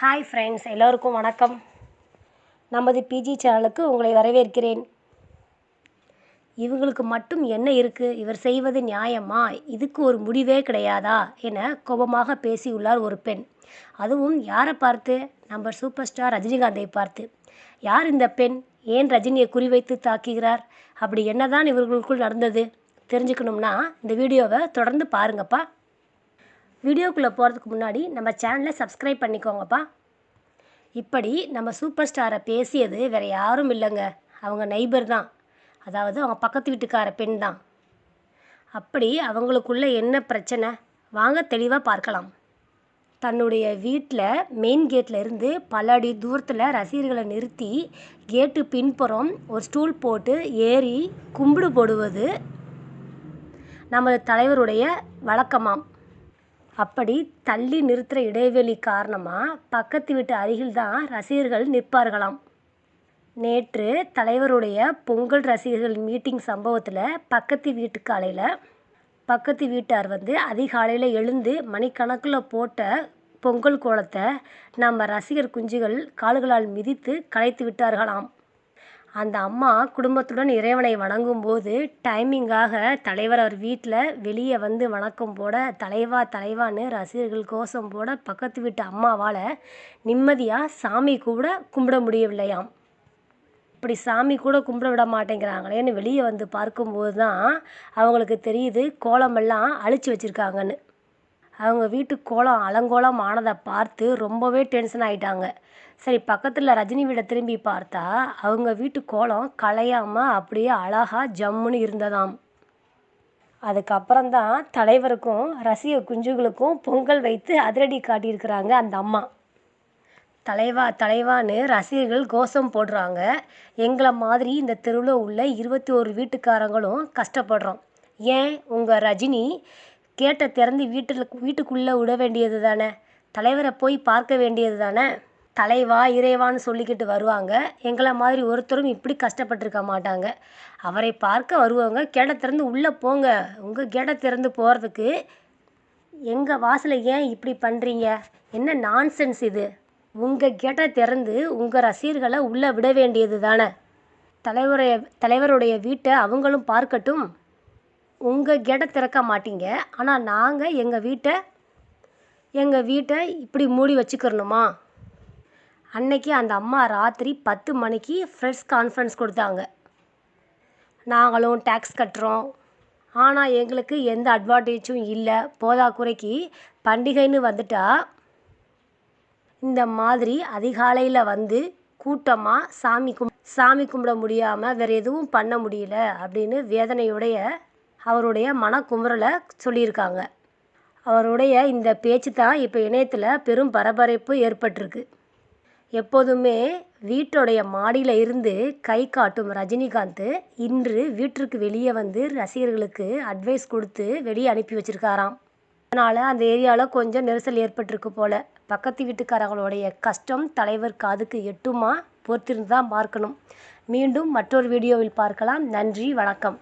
Hi friends எல்லோருக்கும் வணக்கம். நமது பிஜி சேனலுக்கு உங்களை வரவேற்கிறேன். இவங்களுக்கு மட்டும் என்ன இருக்குது இவர் செய்வது நியாயமா? இதுக்கு ஒரு முடிவே கிடையாதா? என கோபமாக பேசியுள்ளார் ஒரு பெண். அதுவும் யாரை பார்த்து? நம்ம சூப்பர் ஸ்டார் ரஜினிகாந்தை பார்த்து. யார் இந்த பெண்? ஏன் ரஜினியை குறிவைத்து தாக்குகிறார்? அப்படி என்னதான் இவர்களுக்குள் நடந்தது? தெரிஞ்சுக்கணும்னா இந்த வீடியோவை தொடர்ந்து பாருங்கப்பா. வீடியோக்குள்ளே போகிறதுக்கு முன்னாடி நம்ம சேனலை சப்ஸ்கிரைப் பண்ணிக்கோங்கப்பா. இப்படி நம்ம சூப்பர் ஸ்டாரை பேசியது வேறு யாரும் இல்லைங்க. அவங்க நெய்பர் தான். அதாவது அவங்க பக்கத்து வீட்டுக்கார பெண் தான். அப்படி அவங்களுக்குள்ள என்ன பிரச்சனை? வாங்க தெளிவாக பார்க்கலாம். தன்னுடைய வீட்டில் மெயின் கேட்டில் இருந்து பல அடி தூரத்தில் ரசிகர்களை நிறுத்தி கேட்டு பின்புறம் ஒரு ஸ்டூல் போட்டு ஏறி கும்பிடு போடுவது நமது தலைவருடைய வழக்கமாம். அப்படி தள்ளி நிறுத்துகிற இடைவெளி காரணமாக பக்கத்து வீட்டு அருகில்தான் ரசிகர்கள் நிற்பார்களாம். நேற்று தலைவருடைய பொங்கல் ரசிகர்கள் மீட்டிங் சம்பவத்தில் பக்கத்து வீட்டு காலையில் பக்கத்து வீட்டார் வந்து அதிகாலையில் எழுந்து மணிக்கணக்கில் போட்ட பொங்கல் கோலத்தை நம்ம ரசிகர் குஞ்சுகள் கால்களால் மிதித்து கலைத்து விட்டார்களாம். அந்த அம்மா குடும்பத்துடன் இறைவனை வணங்கும் போது டைமிங்காக தலைவர் அவர் வீட்டில் வெளியே வந்து வணக்கம் போட தலைவா தலைவான்னு ரசிகர்கள் கோஷம் போட பக்கத்து வீட்டு அம்மாவால் நிம்மதியாக சாமி கூட கும்பிட முடியவில்லையாம். இப்படி சாமி கூட கும்பிட விட மாட்டேங்கிறாங்களேன்னு வெளியே வந்து பார்க்கும்போது தான் அவங்களுக்கு தெரியுது கோலமெல்லாம் அழிச்சு வச்சுருக்காங்கன்னு. அவங்க வீட்டு கோலம் அலங்கோலம் ஆனதை பார்த்து ரொம்பவே டென்ஷன் ஆகிட்டாங்க சரி பக்கத்தில் ரஜினி வீடை திரும்பி பார்த்தா அவங்க வீட்டு கோலம் கலையாமல் அப்படியே அழகாக ஜம்முன்னு இருந்ததாம். அதுக்கப்புறம்தான் தலைவருக்கும் ரசிக குஞ்சுகளுக்கும் பொங்கல் வைத்து அதிரடி காட்டியிருக்கிறாங்க அந்த அம்மா. தலைவா தலைவான்னு ரசிகர்கள் கோஷம் போடுறாங்க. எங்களை மாதிரி இந்த தெருவில் உள்ள இருபத்தி ஒரு வீட்டுக்காரங்களும் கஷ்டப்படுறோம். ஏன் உங்கள் ரஜினி கேட்டை திறந்து வீட்டில் வீட்டுக்குள்ளே விட வேண்டியது தானே? தலைவரை போய் பார்க்க வேண்டியது தானே? தலைவா இறைவான்னு சொல்லிக்கிட்டு வருவாங்க. எங்களை மாதிரி ஒருத்தரும் இப்படி கஷ்டப்பட்டிருக்க மாட்டாங்க. அவரை பார்க்க வருவாங்க. கேட்டை திறந்து உள்ளே போங்க. உங்கள் கேட்டை திறந்து போகிறதுக்கு எங்கள் வாசலை ஏன் இப்படி பண்ணுறீங்க என்ன நான்சென்ஸ் இது? உங்கள் கேட்டை திறந்து உங்கள் ரசிகர்களை உள்ளே விட வேண்டியது தானே? தலைவருடைய தலைவருடைய வீட்டை அவங்களும் பார்க்கட்டும். உங்கள் கேட்டை திறக்க மாட்டீங்க. ஆனால் நாங்கள் எங்கள் வீட்டை எங்கள் வீட்டை இப்படி மூடி வச்சுக்கிறணுமா? அன்னைக்கு அந்த அம்மா ராத்திரி பத்து மணிக்கு ஃப்ரெஷ் கான்ஃபரன்ஸ் கொடுத்தாங்க. நாங்களும் டேக்ஸ் கட்டுறோம். ஆனால் எங்களுக்கு எந்த அட்வான்டேஜும் இல்லை. போதாக்குறைக்கு பண்டிகைன்னு வந்துட்டா இந்த மாதிரி அதிகாலையில் வந்து கூட்டமாக சாமி கும் சாமி கும்பிட முடியாமல் வேறு எதுவும் பண்ண முடியல அப்படின்னு வேதனையுடைய அவருடைய மனக்குமுறலை சொல்லியிருக்காங்க. அவருடைய இந்த பேச்சு தான் இப்போ இணையத்தில் பெரும் பரபரப்பு ஏற்பட்டிருக்கு. எப்போதுமே வீட்டுடைய மாடியில் இருந்து கை காட்டும் ரஜினிகாந்த் இன்று வீட்டிற்கு வெளியே வந்து ரசிகர்களுக்கு அட்வைஸ் கொடுத்து வெளியே அனுப்பி வச்சுருக்காராம். அதனால் அந்த ஏரியாவில் கொஞ்சம் நெரிசல் ஏற்பட்டிருக்கு போல். பக்கத்து வீட்டுக்காரங்களுடைய கஷ்டம் தலைவர் காதுக்கு எட்டுமா? பொறுத்திருந்து தான் பார்க்கணும். மீண்டும் மற்றொரு வீடியோவில் பார்க்கலாம். நன்றி வணக்கம்.